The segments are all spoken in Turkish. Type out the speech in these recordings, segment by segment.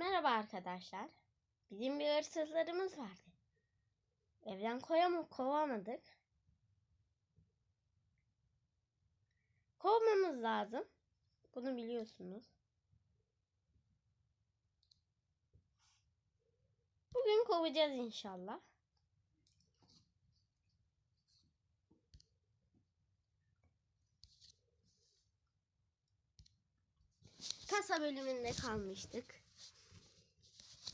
Merhaba arkadaşlar. Bizim bir hırsızlarımız vardı. Evden koyam kovamadık. Kovmamız lazım. Bunu biliyorsunuz. Bugün kovacağız inşallah. Kasa bölümünde kalmıştık.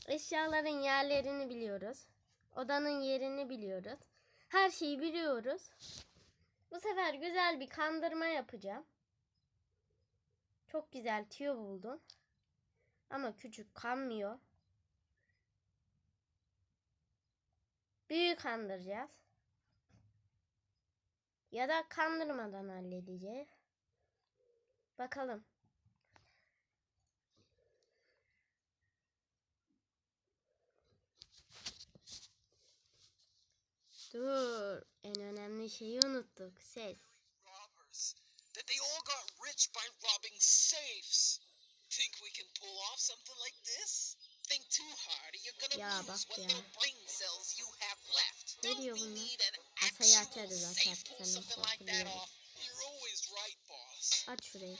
Eşyaların yerlerini biliyoruz. Odanın yerini biliyoruz. Her şeyi biliyoruz. Bu sefer güzel bir kandırma yapacağım. Çok güzel tüyo buldum. Ama küçük kanmıyor. Büyük kandıracağız. Ya da kandırmadan halledeceğiz. Bakalım. Dur. En önemli şeyi unuttuk. Ses. That they all got rich by robbing safes. Think we can pull off something like this? Think too hard or you're gonna Ya lose what little brain cells you have left. Don't we need an actual safe pull something like that off? You're always right, boss. Aç şurayı.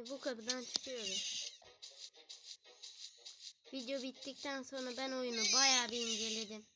Şimdi bu kapıdan çıkıyorum. Video bittikten sonra ben oyunu bayağı bir inceledim.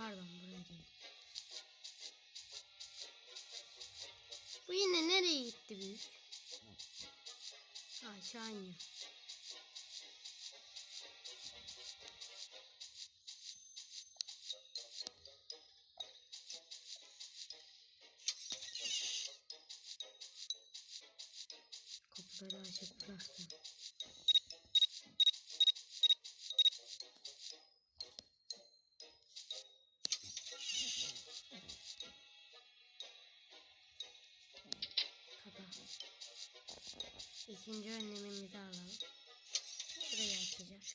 Pardon buraya değil. Bu yine nereye gitti büyük? Aşağı iniyor. İkinci önlemimizi alalım. Burayı açacağız.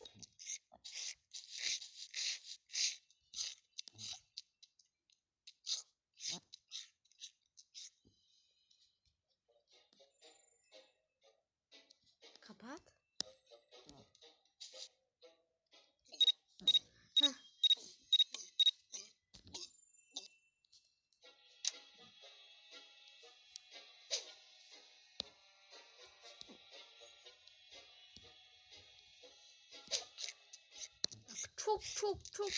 Çok çok çok.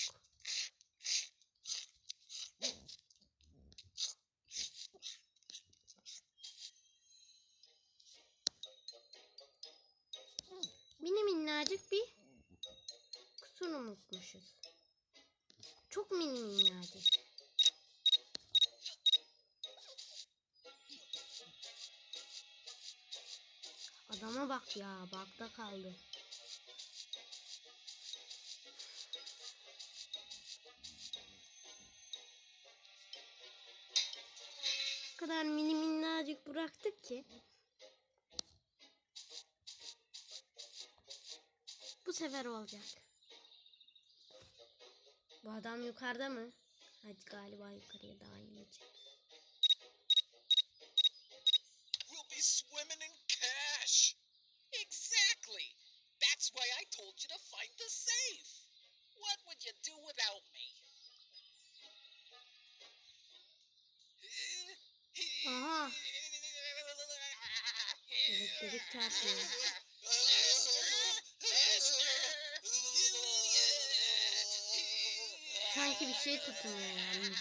Mini minnacık bir kusur unutmuşuz. Çok mini minnacık. Adama bak ya bakta kaldı. Kadar mini minnacık bıraktık ki. Bu sefer olacak. Bu adam yukarıda mı? Hadi galiba yukarıya daha inecek. We'll be swimming in cash. Exactly. That's why I told you to find the safe. What would you do without me? Aha. Elektrik çarpıyor. Sanki bir şey tutunuyor yalnız.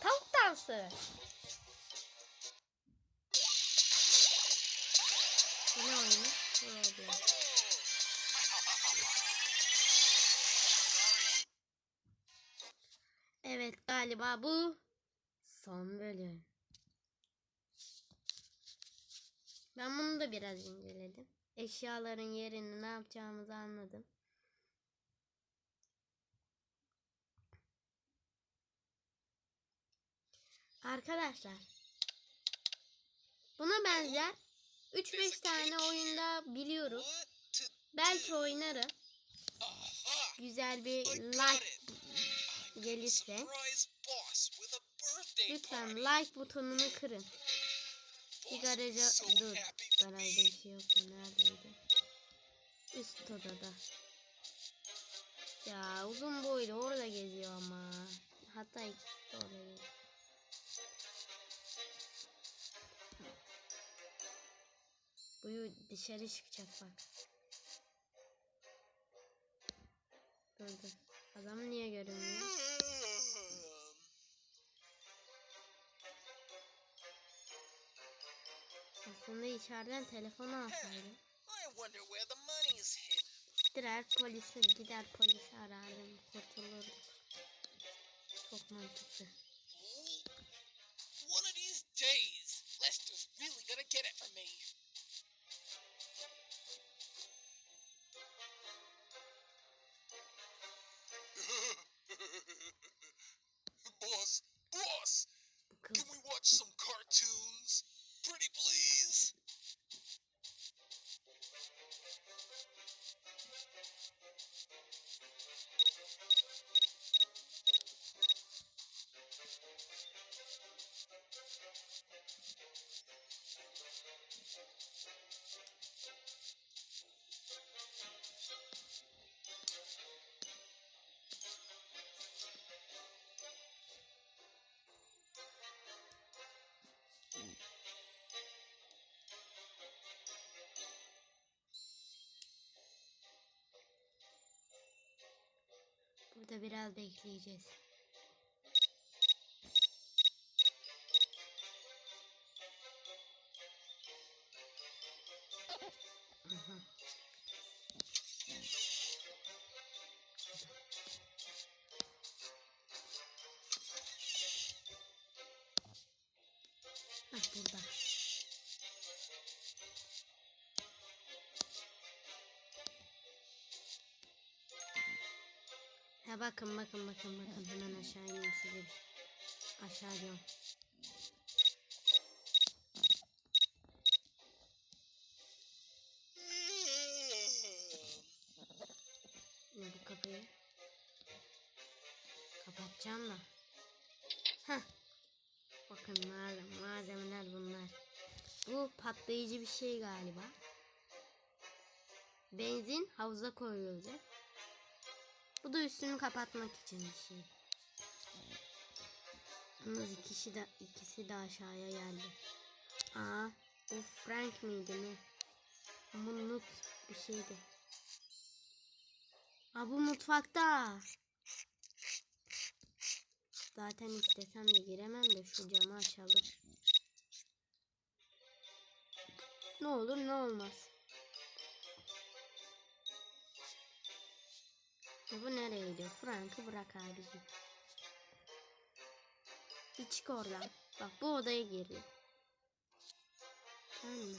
Tavuk dansı. Bu ne oyunu? Roblox. Evet galiba bu son bölüm. Ben bunu da biraz inceledim. Eşyaların yerini ne yapacağımızı anladım. Arkadaşlar buna benzer 3-5 tane oyunda biliyorum. Belki oynarım. Güzel bir like gelirse lütfen like butonunu kırın. Bir garaja dur. Garajda bir şey yoktu. Neredeydi? Üst odada. Ya uzun boylu orada geziyor ama. Hatta ikisi de orada geziyor. Buyu dışarı çıkacak bak. Dur dur. Adam niye görünmüyor? Aslında içeriden telefonu alsaydım. Gider polisi gider polisi arardım kurtulurdum. Çok mantıklı. Burada biraz bekleyeceğiz. Bakın bakın bakın bakın hemen aşağı ineyim size bir aşağı diyorum. Ne bu kapıyı? Kapatacağım da. Heh. Bakın malzem- malzemeler bunlar. Bu patlayıcı bir şey galiba. Benzin havuza koyulacak. Bu da üstünü kapatmak için bir şey. Yalnız ikisi de ikisi de aşağıya geldi. Aa, bu Frank miydi ne? Bu Nut bir şeydi. Aa bu mutfakta. Zaten istesem de giremem de şu camı açalım. Ne olur ne olmaz. Bu nereye gidiyor? Frank'ı bırak abicim. Bir çık oradan. Bak bu odaya giriyor. Tamam mı?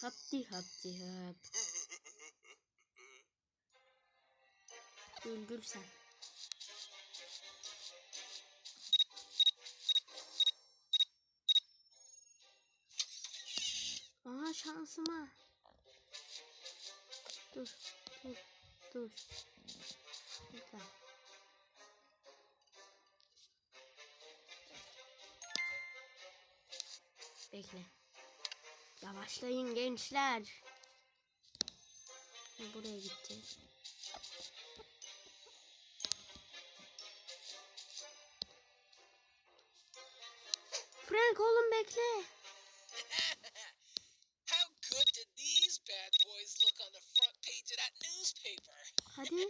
Hapti hapti hap. Gül sen. Aha şansıma. Dur, dur, dur. Lütfen. Bekle. Yavaşlayın gençler. Buraya gideceğiz. Frank oğlum bekle. Boss,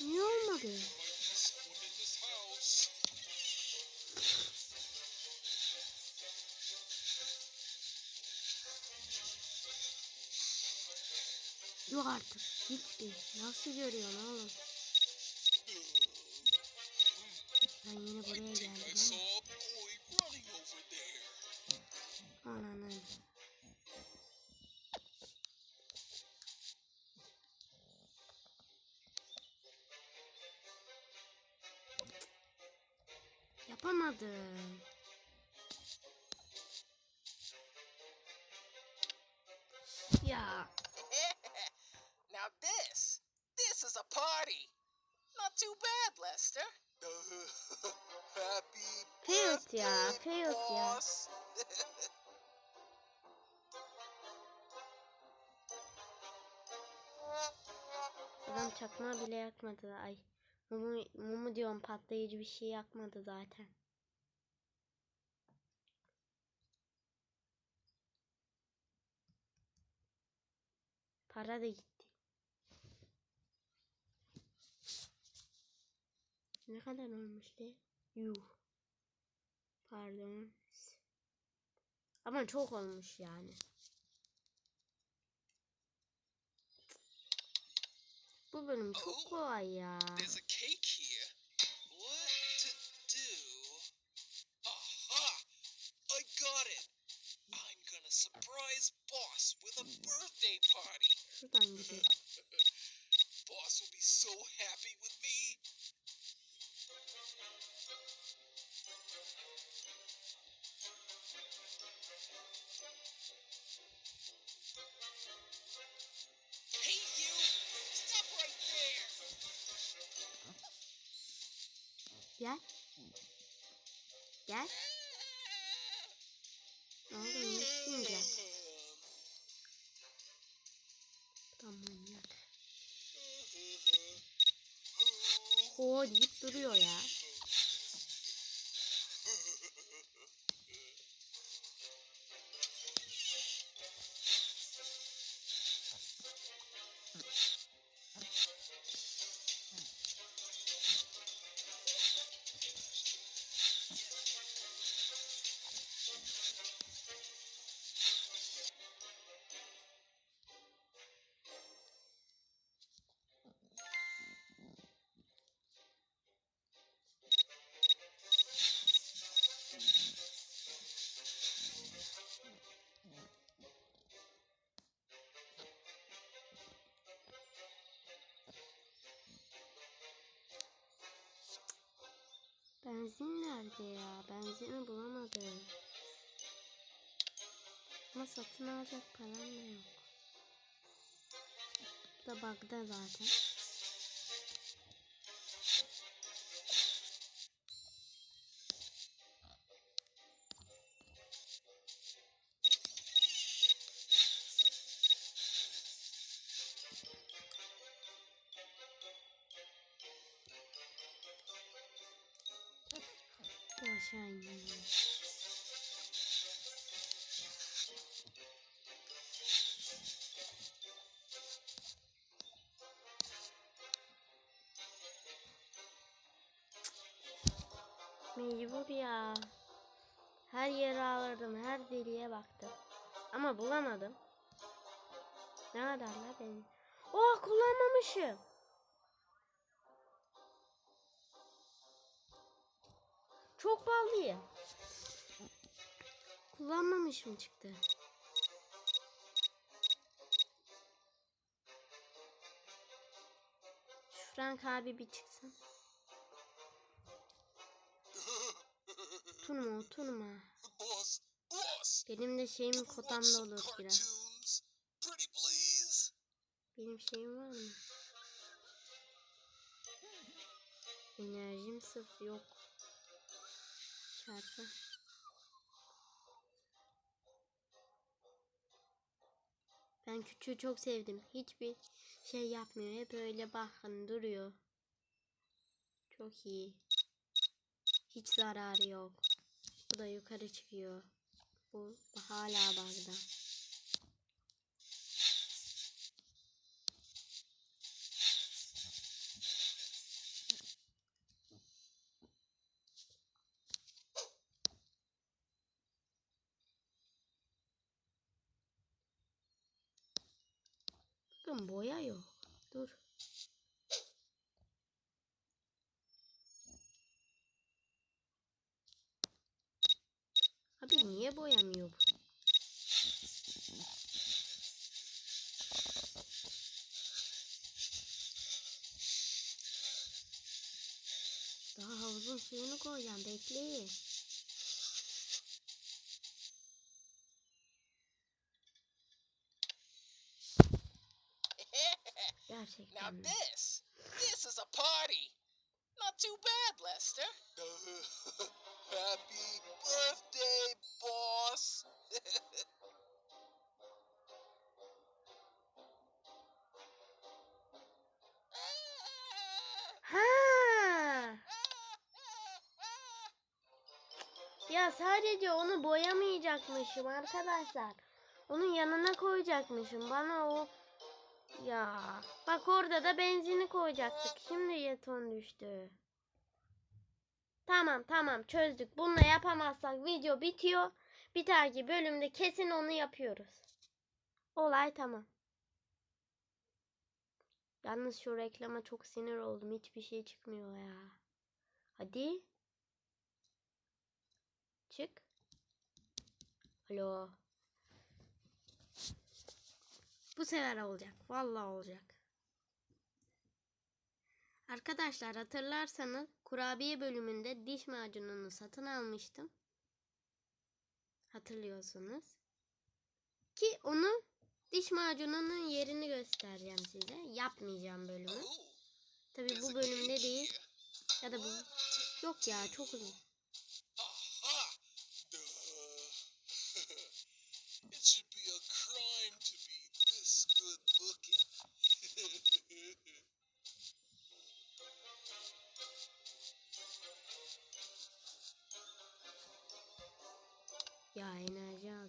Niye olmadı? Yok artık. Git bir. Nasıl görüyorsun oğlum? Ben yine buraya geldim. Ananı. Yapamadım. Adam çakma bile yakmadı. Ay mumu, mumu diyorum patlayıcı bir şey yakmadı zaten. Para da gitti. Ne kadar olmuştu? Yuh. Pardon. Ama çok olmuş yani. Bu bölüm çok Oh. kolay ya. There's a cake here. What to do? Aha! I got it. I'm gonna surprise Boss with a birthday party. Şuradan gidelim. Boss will be so happy with me. Gel. Ne oldu? Nesin gel. Tamam manyak. Oo deyip duruyor ya. Benzin nerede ya? Benzini bulamadım. Ama satın alacak param da yok. Da bug'da zaten. Ne ararlar beni? Oh kullanmamışım. Çok pahalıyım. Kullanmamışım çıktı. Şu Frank abi bir çıksın. Boss, boss. Benim de şeyim kotamda olur biraz. Benim şeyim var mı? Enerjim sıfır yok. Çarpı. Ben küçüğü çok sevdim. Hiçbir şey yapmıyor. Hep öyle bakın duruyor. Çok iyi. Hiç zararı yok. Bu da yukarı çıkıyor. Bu hala bagda. Bakın boya yok. Dur. Abi niye boyamıyor bu? Daha havuzun suyunu koyacağım. Bekleyin. Now Gerçekten mi? this, this is a party. Not too bad, Lester. Happy birthday, boss. Ha! Ya sadece onu boyamayacakmışım arkadaşlar. Onun yanına koyacakmışım. Bana o ya bak orada da benzini koyacaktık. Şimdi jeton düştü. Tamam tamam çözdük. Bununla yapamazsak video bitiyor. Bir dahaki bölümde kesin onu yapıyoruz. Olay tamam. Yalnız şu reklama çok sinir oldum. Hiçbir şey çıkmıyor ya. Hadi. Çık. Alo. Bu sefer olacak. Vallahi olacak. Arkadaşlar hatırlarsanız kurabiye bölümünde diş macununu satın almıştım. Hatırlıyorsunuz. Ki onu diş macununun yerini göstereceğim size. Yapmayacağım bölümü. Tabi bu bölümde değil. Ya da bu. Yok ya çok uzun.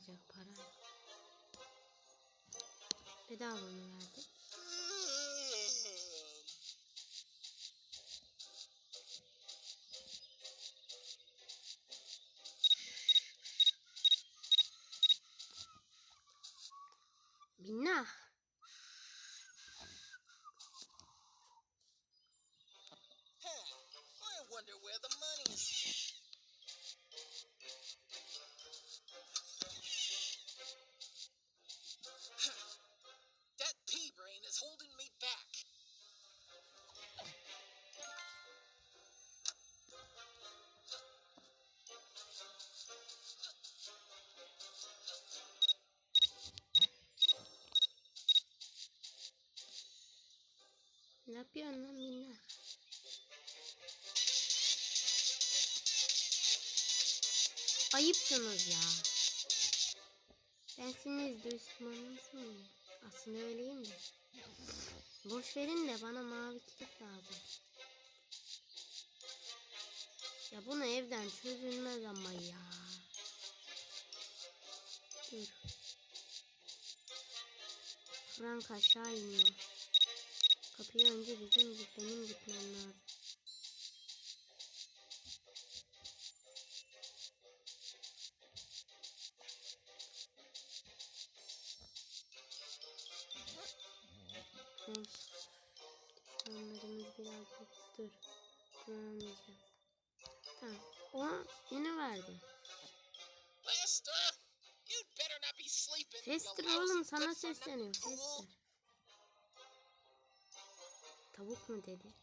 Alacak para. Bedava mı verdi? Minnah. Huh, I wonder where the money's. that Ayıpsınız ya. Ben sizin düşmanınız mıyım? Aslında öyleyim de. Boş verin de bana mavi kilit lazım. Ya bunu evden çözülmez ama ya. Dur. Frank aşağı iniyor. Kapıyı önce bizim benim gitmem lazım. Neyse. Şunlarımız birazcık dur. Kullanmayacağım. Tamam. O yine verdi. Lester, you'd better not be sleeping. you Sestir lousy oğlum sana good for nothing sesleniyor. fool. Sestir. Tavuk mu dedi?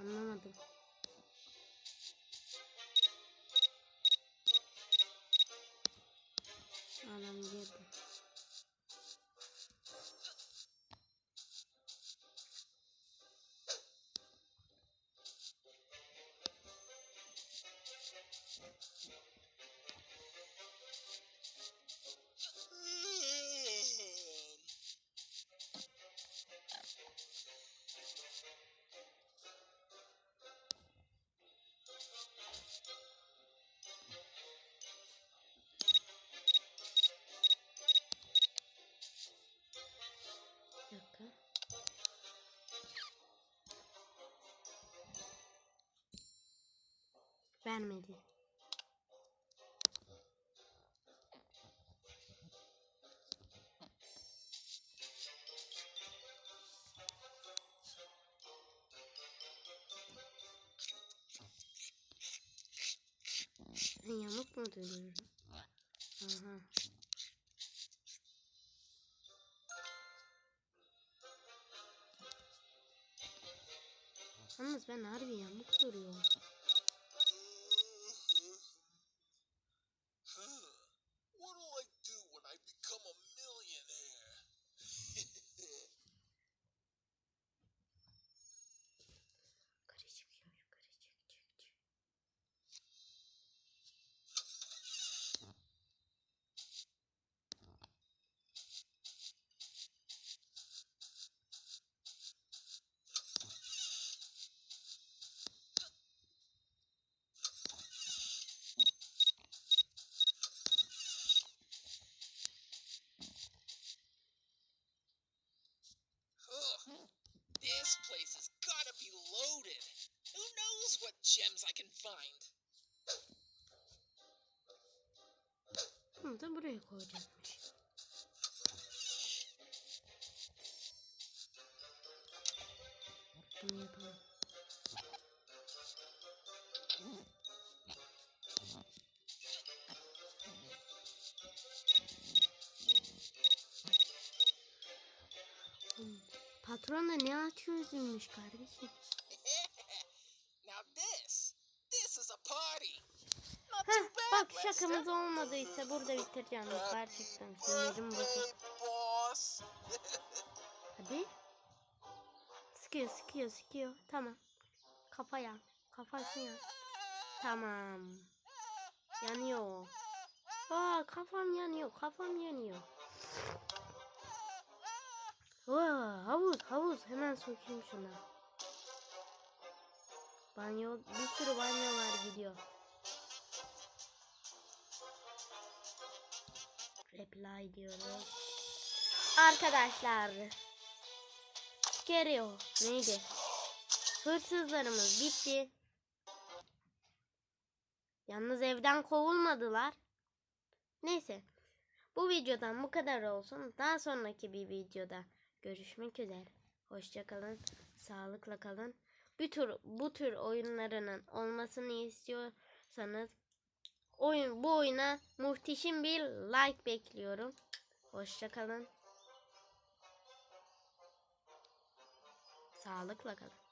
Anlamadım. Adam girdi. Vermedi. Ha, Yamuk mu? Aha. Yalnız ben harbi yamuk duruyorum. Koyacakmış. Bunu yapalım. Patron da ne açıyor üzülmüş kardeşim. now this, this is a party. Not Heh, too şakamız olmadıysa burada bitireceğim. Gerçekten sinirim boss. Hadi. Sıkıyor sıkıyor sıkıyor. Tamam. Kafa yan. Kafası yan. Tamam. Yanıyor. Aa kafam yanıyor. Kafam yanıyor. Aa, havuz havuz. Hemen sokayım şuna. Banyo bir sürü banyo var gidiyor. Reply diyoruz. Arkadaşlar. Stereo neydi? Hırsızlarımız bitti. Yalnız evden kovulmadılar. Neyse. Bu videodan bu kadar olsun. Daha sonraki bir videoda görüşmek üzere. Hoşçakalın. Sağlıkla kalın. Bu tür, bu tür oyunlarının olmasını istiyorsanız oyun bu oyuna muhteşem bir like bekliyorum. Hoşçakalın. Sağlıkla kalın.